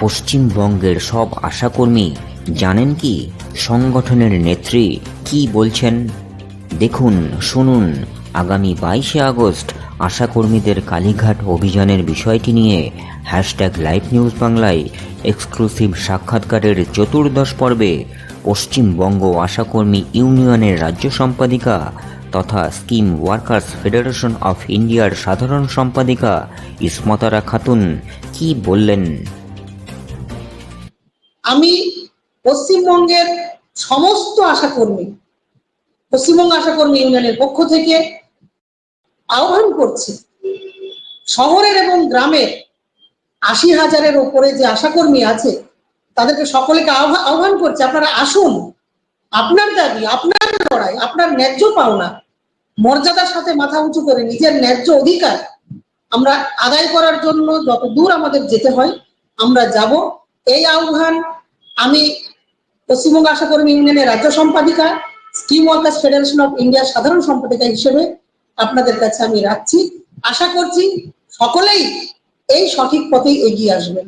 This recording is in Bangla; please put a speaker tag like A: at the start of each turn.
A: পশ্চিমবঙ্গের সব আশাকর্মী জানেন কি সংগঠনের নেত্রী কি বলছেন? দেখুন, শুনুন। আগামী বাইশে আগস্ট আশাকর্মীদের কালীঘাট অভিযানের বিষয়টি নিয়ে হ্যাশট্যাগ লাইভ নিউজ বাংলায় এক্সক্লুসিভ সাক্ষাৎকারের চতুর্দশ পর্বে পশ্চিমবঙ্গ আশাকর্মী ইউনিয়নের রাজ্য সম্পাদিকা তথা স্কিম ওয়ার্কার্স ফেডারেশন অফ ইন্ডিয়ার সাধারণ সম্পাদিকা ইসমতারা খাতুন কি বললেন?
B: আমি পশ্চিমবঙ্গের সমস্ত আশাকর্মী, পশ্চিমবঙ্গ আশাকর্মী ইউনিয়নের পক্ষ থেকে আহ্বান করছি, শহরের এবং গ্রামের আশি হাজারের ওপরে যে আশাকর্মী আছে, তাদেরকে সকলকে আহ্বা- আহ্বান করছি, আপনারা আসুন, আপনার দাবি, আপনার লড়াই, আপনার ন্যায্য পাওনা, মর্যাদার সাথে মাথা উঁচু করে নিজের ন্যায্য অধিকার আমরা আদায় করার জন্য যত দূর আমাদের যেতে হয়, আমরা যাব, এই আহ্বান আমি পশ্চিমবঙ্গ আশাকর্মী ইউনিয়নের রাজ্য সম্পাদিকা স্কিম ওয়ার্কার্স ফেডারেশন অফ ইন্ডিয়ার সাধারণ সম্পাদিকা হিসেবে আপনাদের কাছে আমি রাখছি। আশা করছি সকলেই এই সঠিক পথে এগিয়ে আসবেন।